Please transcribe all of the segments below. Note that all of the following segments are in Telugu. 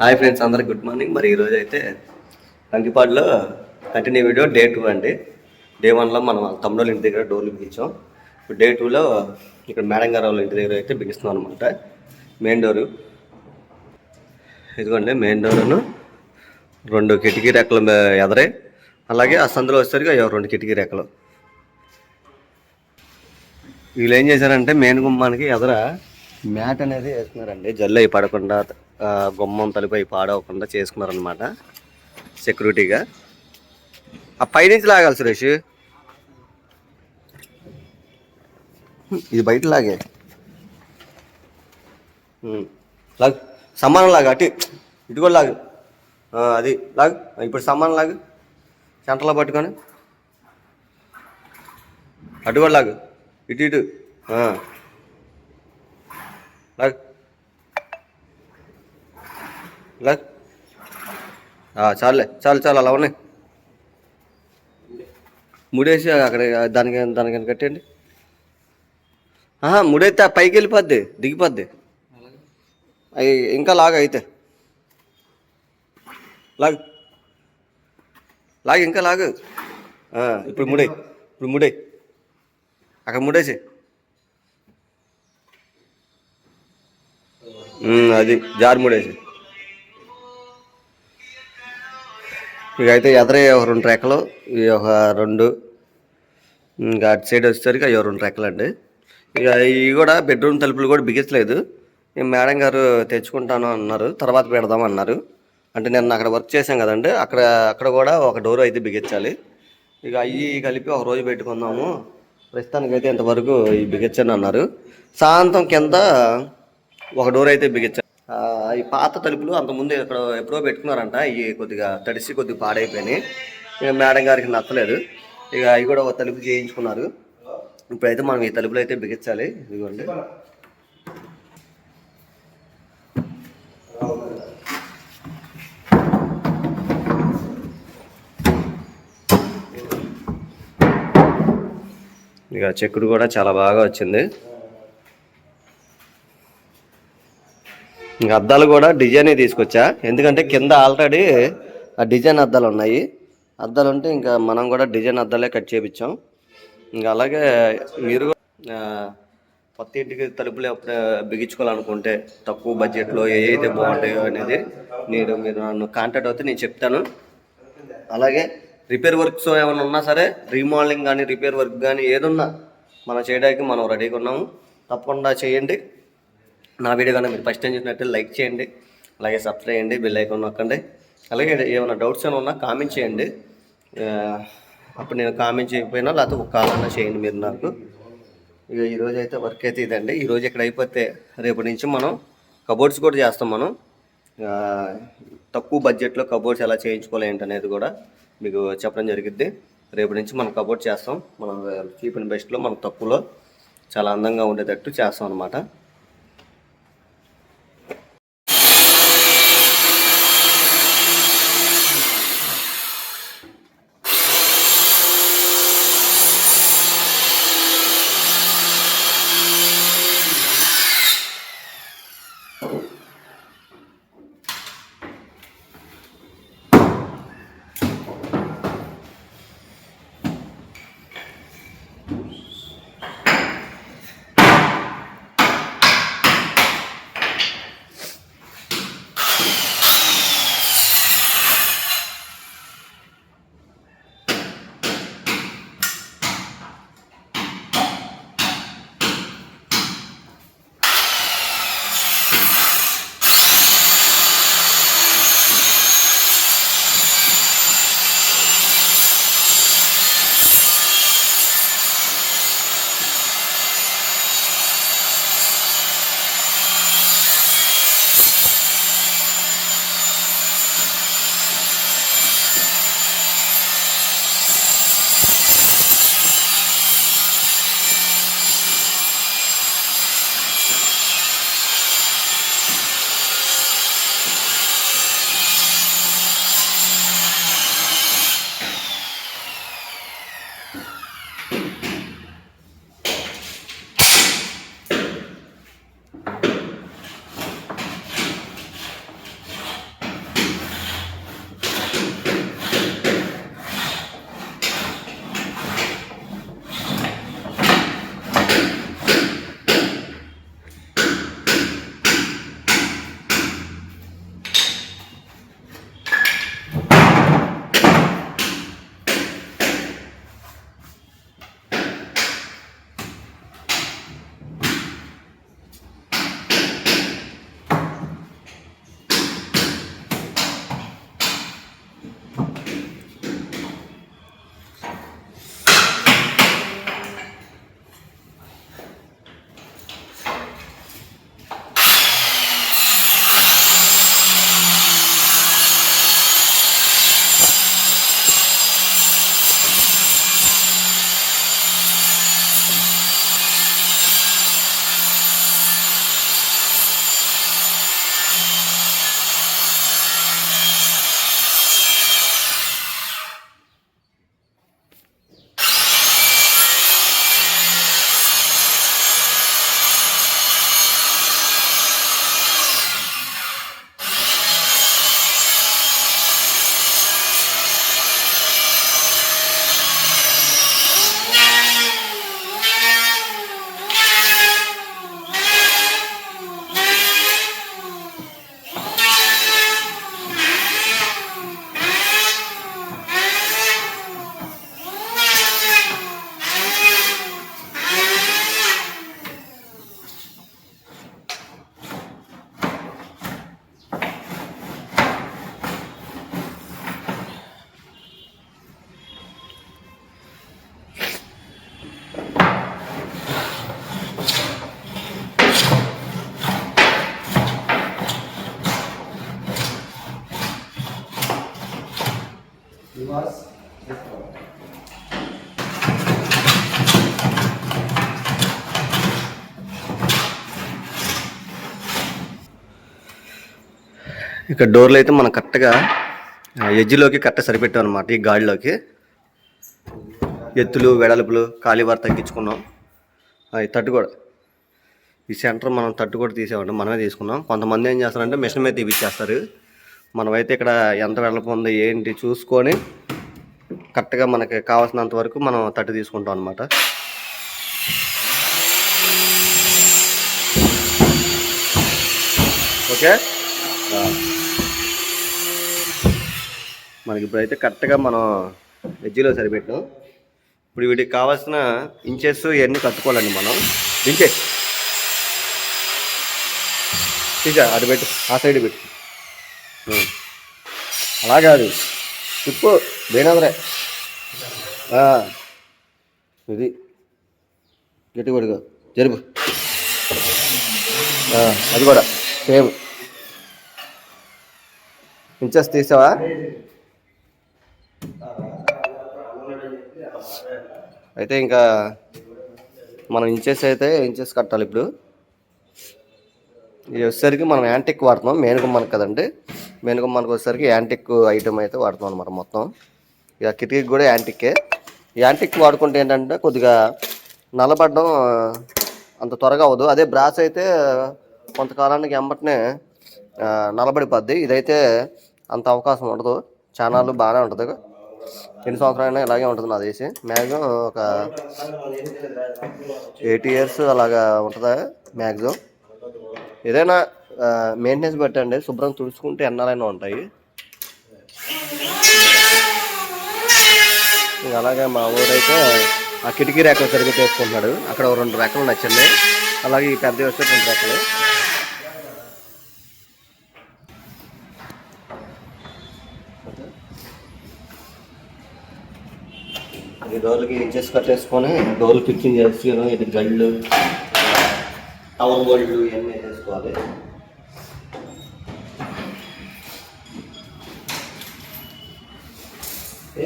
హాయ్ ఫ్రెండ్స్ అందరికి గుడ్ మార్నింగ్ మరి ఈరోజు అయితే కంకిపాడులో కంటిన్యూ వీడియో డే టూ అండి డే వన్లో మనం వాళ్ళ ఇంటి దగ్గర డోర్లు బిగించాం. ఇప్పుడు డే టూలో ఇక్కడ మేడం గారు వాళ్ళ ఇంటి దగ్గర అయితే బిగిస్తున్నాం అనమాట మెయిన్ డోరు ఇదిగోండి మెయిన్ డోరును రెండు కిటికీ రెక్కలు ఎదరే. అలాగే ఆ సందులో వచ్చేసరికి అయ్యో రెండు కిటికీ రెక్కలు వీళ్ళు ఏం చేశారంటే మెయిన్ గుమ్మానికి ఎదర మ్యాట్ అనేది వేస్తున్నారండి. జల్లు అయి పడకుండా గుమ్మం తలుపు పాడవకుండా చేసుకున్నారనమాట సెక్యూరిటీగా ఆ పైనుంచి లాగాలి సురేష్. ఇది బయట లాగే లాగు. సమానం లాగా అటు ఇటు కూడా లాగు. అది లాగు. ఇప్పుడు సమానం లాగు. సెంటర్లో పట్టుకొని. అటు కూడా లాగు. ఇటు ఇటు. లాగ్. లాగ్ చాలే చాలులే చాలు చాలు అలా ఉన్నాయి. ముడేసి అక్కడ దానికి దానికి కట్టండి ఆహా ముడైతే పైకి వెళ్ళిపోద్ది దిగిపోద్ది. అవి ఇంకా లాగ అయితే. లాగ్. లాగ్ ఇంకా లాగు. ఇప్పుడు ముడై ఇప్పుడు ముడై. అక్కడ ముడేసి. అది జారు ముడేసి. ఇక అయితే ఎదరే ఒక రెండు రెక్కలు ఈ ఒక రెండు. ఇంకా అటు సైడ్ వచ్చేసరికి అవి రెండు రెక్కలు అండి ఇక ఇవి కూడా బెడ్రూమ్ తలుపులు కూడా బిగించలేదు. మేడం గారు తెచ్చుకుంటాను అన్నారు తర్వాత పెడదాం అన్నారు. అంటే నేను అక్కడ వర్క్ చేశాను కదండి అక్కడ అక్కడ కూడా ఒక డోర్ అయితే బిగించాలి. ఇక అవి కలిపి ఒక రోజు పెట్టుకుందాము. ప్రస్తుతానికైతే ఇంతవరకు ఈ బిగించని అన్నారు. సాయంత్రం కింద ఒక డోర్ అయితే బిగించారు ఈ పాత తలుపులు అంతకుముందు ఇక్కడ ఎప్పుడో పెట్టుకున్నారంట. ఇవి కొద్దిగా తడిసి కొద్దిగా పాడైపోయినాయి. ఇక మేడం గారికి నచ్చలేదు. ఇక అవి కూడా ఒక తలుపు చేయించుకున్నారు. ఇప్పుడైతే మనం ఈ తలుపులు అయితే బిగించాలి. ఇదిగోండి. ఇక చెక్కుడు కూడా చాలా బాగా వచ్చింది. ఇంకా అద్దాలు కూడా డిజైనే తీసుకొచ్చా. ఎందుకంటే కింద ఆల్రెడీ ఆ డిజైన్ అద్దాలు ఉన్నాయి. అద్దాలు ఉంటే ఇంకా మనం కూడా డిజైన్ అద్దాలే కట్ చేపించాం ఇంకా అలాగే మీరు కొత్త ఇంటికి తలుపులు ఎప్పుడు బిగించుకోవాలనుకుంటే తక్కువ బడ్జెట్లో ఏ బాగుంటాయో అనేది నేను మీరు నన్ను కాంటాక్ట్ అవుతే నేను చెప్తాను. అలాగే రిపేర్ వర్క్స్ ఏమైనా ఉన్నా సరే రీమోడలింగ్ కానీ రిపేర్ వర్క్ కానీ ఏదున్నా మనం చేయడానికి మనం రెడీగా ఉన్నాము. తప్పకుండా చేయండి. నా వీడియో కన్నా మీరు ఫస్ట్ టైం చూసినట్టు లైక్ చేయండి అలాగే సబ్స్క్రైబ్ చేయండి బెల్ ఐకాన్ నొక్కండి. అలాగే ఏమైనా డౌట్స్ ఏమైనా ఉన్నా కామెంట్ చేయండి. అప్పుడు నేను కామెంట్ చేయకపోయినా లేకపోతే ఒక కాలన్నా చేయండి మీరు నాకు. ఇక ఈరోజు అయితే వర్క్ అయితే ఇదండి. ఈరోజు ఇక్కడ అయిపోతే రేపటి నుంచి మనం కబోర్డ్స్ కూడా చేస్తాం మనం. తక్కువ బడ్జెట్లో కబోర్డ్స్ ఎలా చేయించుకోవాలి ఏంటనేది కూడా మీకు చెప్పడం జరిగింది రేపటి నుంచి మనం కబోర్డ్ చేస్తాం. మనం చీప్ అండ్ బెస్ట్లో మనం తక్కువలో చాలా అందంగా ఉండేటట్టు చేస్తాం అనమాట ఇక్కడ డోర్లు అయితే మనం కరెక్ట్గా ఎడ్జ్లోకి కరెక్ట్ సరిపెట్టాం అనమాట ఈ గాడిలోకి. ఎత్తులు వెడల్పులు కాలివారు తగ్గించుకున్నాం. ఈ తట్టు కూడా. ఈ సెంటర్ మనం తట్టు కూడా తీసామంటే మనమే తీసుకున్నాం. కొంతమంది ఏం చేస్తారంటే మిషన్ మీద తీపిచ్చేస్తారు. మనమైతే ఇక్కడ ఎంత వెడల్పు ఉంది ఏంటి చూసుకొని కరెక్ట్గా మనకి కావాల్సినంత వరకు మనం తట్టు తీసుకుంటాం అనమాట ఓకే? మనకి ఇప్పుడైతే కరెక్ట్గా మనం వెజ్జీలో సరిపెట్టాం ఇప్పుడు వీటికి కావాల్సిన ఇంచెస్ ఇవన్నీ కట్టుకోవాలండి మనం. ఇంచెస్. తీసా అటు పెట్టు ఆ సైడ్ పెట్టు. అలా కాదు తిప్పు దేనాదరే ఇది. గట్టి కొడుకు. జరుపు. అది కూడా. సేమ్. ఇంచెస్ తీసావా? అయితే ఇంకా మనం ఇంచెస్ అయితే ఇంచెస్ కట్టాలి ఇప్పుడు. ఇది వచ్చేసరికి మనం యాంటిక్ వాడుతున్నాం. మేనుగుమ్మనకు కదండి. మేనుగుమ్మనకు వచ్చేసరికి యాంటిక్ ఐటమ్ అయితే వాడుతున్నాం అనమాట మొత్తం. ఇక కిటికీకి కూడా యాంటిక్కే. యాంటిక్ వాడుకుంటే ఏంటంటే కొద్దిగా నల్లబడడం అంత త్వరగా అవ్వదు. అదే బ్రాస్ అయితే కొంతకాలానికి ఎంబటనే నలబడిపోద్ది ఇదైతే అంత అవకాశం ఉండదు. ఛానల్ బాగానే ఉంటుంది. ఎన్ని సంవత్సరాలైనా ఇలాగే ఉంటుంది నా దేశం. మ్యాక్సిమం ఒక ఎయిటీ ఇయర్స్ అలాగా ఉంటుందా మ్యాక్సిమం. ఏదైనా మెయింటెనెన్స్ పెట్టండి శుభ్రం తుడుచుకుంటే ఎన్నాలైనా ఉంటాయి. అలాగే మా ఊరైతే ఆ కిటికీ రేఖలు సరిగ్గా చేసుకుంటున్నాడు అక్కడ రెండు రేఖలు నచ్చింది. అలాగే ఈ పెద్ద వస్తే రెండు రేఖలు. ఈ డోర్లకి ఇంచెస్ కట్టేసుకొని డోర్లు ఫిక్సింగ్ చేసి ఇది గళ్ళు టవర్ గోల్డ్ ఇవన్నీ వేసుకోవాలి ఈ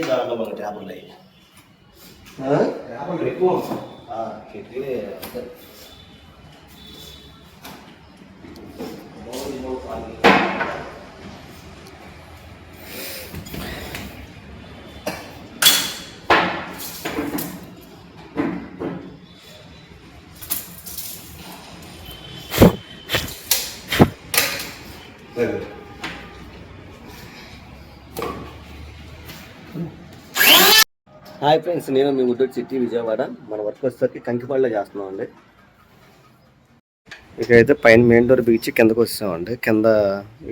దాంట్లో మన ట్యాబ్లు అయ్యి ఎక్కువ హాయ్ ఫ్రెండ్స్ నేను మీ ముద్దూరు సిటీ విజయవాడ. మన వర్క్ వచ్చేసరికి కంకిపాడులో చేస్తున్నాం అండి ఇక అయితే పైన మెయిన్ డోర్ బిగించి కిందకు వచ్చామండి కింద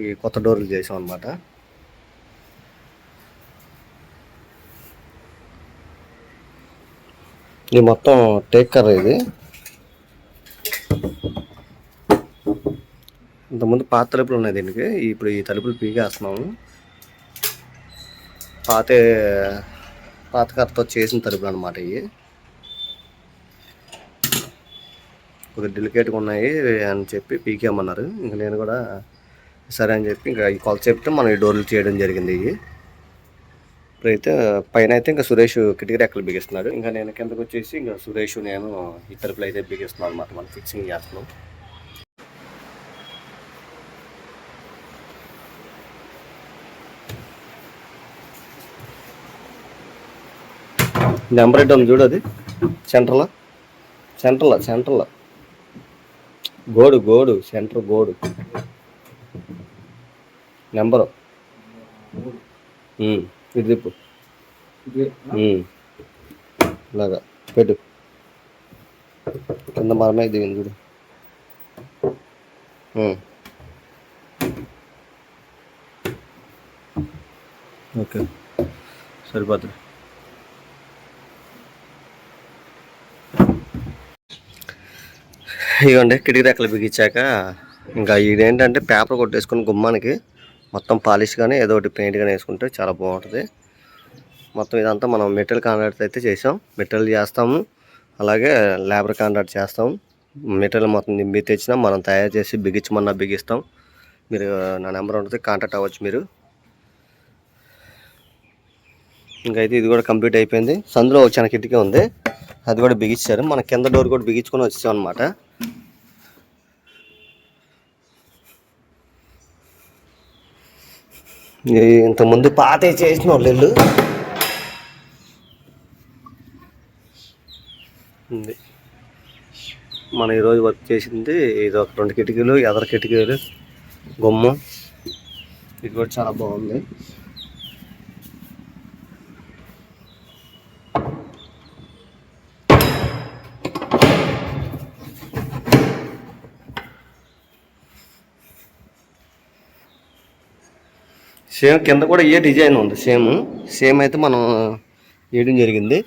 ఈ కొత్త డోర్లు చేసాం అనమాట ఇది మొత్తం టేక్ కర్ర ఇది. ఇంతకుముందు పాత తలుపులు ఉన్నాయి దీనికి. ఇప్పుడు ఈ తలుపులు పీకేస్తున్నాము. పాత పాత చేసిన తలుపులు అనమాట ఇవి. కొద్దిగా డెలికేట్గా ఉన్నాయి అని చెప్పి పీకేమన్నారు ఇంకా నేను కూడా సరే అని చెప్పి ఇంకా ఈ కొలత చెప్తే మనం ఈ డోర్లు చేయడం జరిగింది ఇవి. ఇప్పుడైతే పైన అయితే ఇంకా సురేష్ కిటికీ రెక్కలు బిగిస్తున్నాడు. ఇంకా నేను కిందకు వచ్చేసి ఇంకా సురేష్ నేను ఈ తలుపులు అయితే బిగిస్తున్నాను అనమాట మనం ఫిక్సింగ్ చేస్తున్నాం. నెంబర్ ఎయిట్ ఉంది చూడు అది. సెంటర్లో సెంటర్లో సెంటర్లో గోడు గోడు సెంటర్ గోడు. నెంబరు ఇది తిప్పు. ఇలాగా పెట్టు. కింద మరమే దిగింది చూడు. ఓకే. సరిపోతుంది. ఇవ్వండి కిటికీ రెక్కలు బిగించాక ఇంకా ఇదేంటంటే పేపర్ కొట్టేసుకుని గుమ్మానికి మొత్తం పాలిష్ కానీ ఏదో ఒకటి పెయింట్ కానీ వేసుకుంటే చాలా బాగుంటుంది. మొత్తం ఇదంతా మనం మెటీరియల్ కాంట్రాక్ట్ అయితే చేసాం మెటీరియల్ చేస్తాము. అలాగే లేబర్ కాంట్రాక్ట్ చేస్తాం. మెటీరియల్ మొత్తం నింపి తెచ్చినా. మనం తయారు చేసి బిగించమన్నా బిగిస్తాం. మీరు నా నెంబర్ ఉంటుంది కాంటాక్ట్ అవ్వచ్చు మీరు. ఇంకైతే ఇది కూడా కంప్లీట్ అయిపోయింది. సందులో ఒక చిన్న కిటికీ ఉంది. అది కూడా బిగించారు. మన కింద డోర్ కూడా బిగించుకొని వచ్చాం అనమాట ఇంతకుముందు పాత చేసిన వాళ్ళు ఇల్లు. ఉంది. మనం ఈరోజు వర్క్ చేసింది ఇది ఒక రెండు కిటికీలు ఎదర కిటికీలు గుమ్మం. ఇది కూడా చాలా బాగుంది. సేమ్ కింద కూడా ఏ డిజైన్ ఉంది? సేమ్. సేమ్ అయితే మనం వేయడం జరిగింది.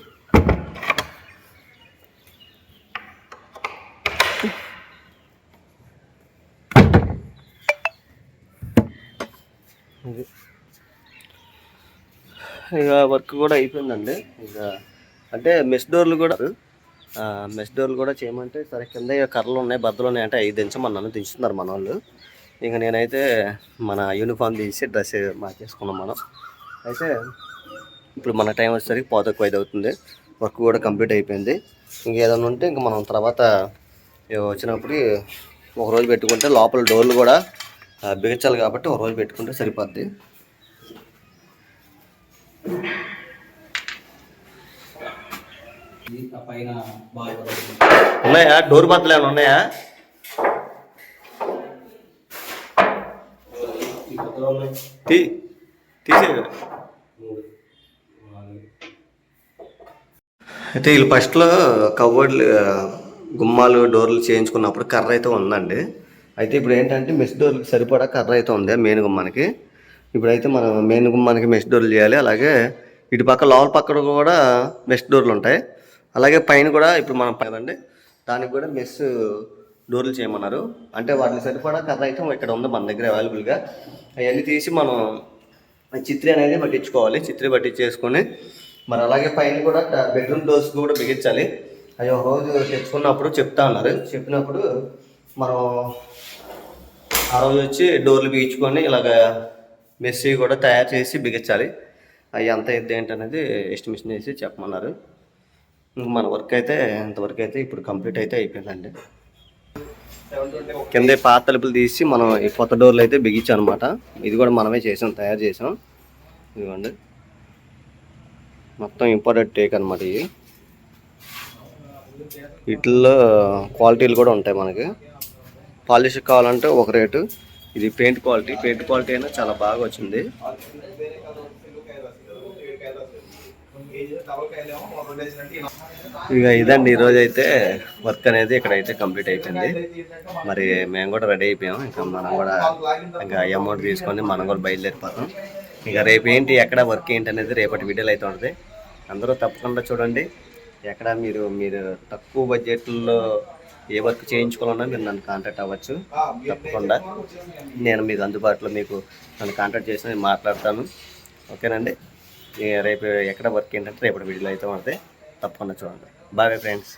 ఇది. ఇక వర్క్ కూడా అయిపోయిందండి. ఇక అంటే మెస్ డోర్లు కూడా మెస్ డోర్లు కూడా చేయమంటే సరే కింద ఇక కర్రలు ఉన్నాయి బద్దలు ఉన్నాయి అంటే అవి దించమన్నాను దించుతున్నారు మన వాళ్ళు. ఇక నేనైతే మన యూనిఫామ్ తీసి డ్రెస్ మార్చేసుకున్నాం మనం. అయితే ఇప్పుడు మన టైం వచ్చేసరికి పోతకు ఐదు అవుతుంది. వర్క్ కూడా కంప్లీట్ అయిపోయింది. ఇంకేదైనా ఉంటే ఇంక మనం తర్వాత వచ్చినప్పుడు ఒక రోజు పెట్టుకుంటే లోపల డోర్లు కూడా బిగించాలి కాబట్టి ఒక రోజు పెట్టుకుంటే సరిపోద్ది. ఉన్నాయా? డోర్ బద్దలు ఏమైనా ఉన్నాయా? తీ తీసే అయితే వీళ్ళు ఫస్ట్లో కవర్డ్లు గుమ్మాలు డోర్లు చేయించుకున్నప్పుడు కర్ర అయితే ఉందండి. అయితే ఇప్పుడు ఏంటంటే మెస్ డోర్లకు సరిపడా కర్ర అయితే ఉంది మెయిన్ గుమ్మానికి. ఇప్పుడైతే మనం మెయిన్ గుమ్మానికి మెస్ డోర్లు చేయాలి. అలాగే ఇటు పక్క లోపల పక్కన కూడా మెస్ డోర్లు ఉంటాయి. అలాగే పైన కూడా ఇప్పుడు మనం పైనండి దానికి కూడా మెస్ డోర్లు చేయమన్నారు. అంటే వాటిని సరిపడా కథ ఐటమ్ ఇక్కడ ఉంది మన దగ్గర అవైలబుల్గా. అవన్నీ తీసి మనం చిత్రి అనేది పట్టించుకోవాలి. చిత్రి పట్టించేసుకొని మరి అలాగే పైన కూడా బెడ్రూమ్ డోర్స్ కూడా బిగించాలి. అవి ఒక రోజు తెచ్చుకున్నప్పుడు చెప్తా ఉన్నారు చెప్పినప్పుడు మనం ఆ రోజు వచ్చి డోర్లు బిగించుకొని ఇలాగ మెస్సీ కూడా తయారు చేసి బిగించాలి. అవి ఎంత ఎద్దు ఏంటనేది ఎస్టిమేషన్ చేసి చెప్పమన్నారు. మన వర్క్ అయితే ఇంతవరకు అయితే ఇప్పుడు కంప్లీట్ అయితే అయిపోయిందండి. కింద పాత తలుపులు తీసి మనం ఈ కొత్త డోర్లు అయితే బిగించాం అనమాట ఇది కూడా మనమే చేసాం తయారు చేసాం. ఇదిగోండి. మొత్తం ఇంపార్టెంట్ టేక్ అనమాట ఇవి వీటిల్లో క్వాలిటీలు కూడా ఉంటాయి మనకి. పాలిష్ కావాలంటే ఒక రేటు. ఇది పెయింట్ క్వాలిటీ. పెయింట్ క్వాలిటీ అయినా చాలా బాగా వచ్చింది. ఇక ఇదండి ఈరోజు అయితే వర్క్ అనేది ఇక్కడైతే కంప్లీట్ అయిపోయింది. మరి మేము కూడా రెడీ అయిపోయాం. ఇంకా మనం కూడా ఇంకా అమౌంట్ తీసుకొని మనం కూడా బయలుదేరిపోతాం. ఇక రేపు ఏంటి ఎక్కడ వర్క్ ఏంటి అనేది రేపటి వీడియోలు అయితే ఉంటుంది. అందరూ తప్పకుండా చూడండి. ఎక్కడ మీరు మీరు తక్కువ బడ్జెట్లో ఏ వర్క్ చేయించుకోవాలన్నా మీరు నన్ను కాంటాక్ట్ అవ్వచ్చు. తప్పకుండా నేను మీకు అందుబాటులో మీకు నన్ను కాంటాక్ట్ చేసి మాట్లాడతాను. ఓకేనండి? రేపు ఎక్కడ వర్క్ ఏంటంటే రేపటి వీడియోలో అయితే ఉంటుంది. తప్పకుండా చూడండి. బాగా ఫ్రెండ్స్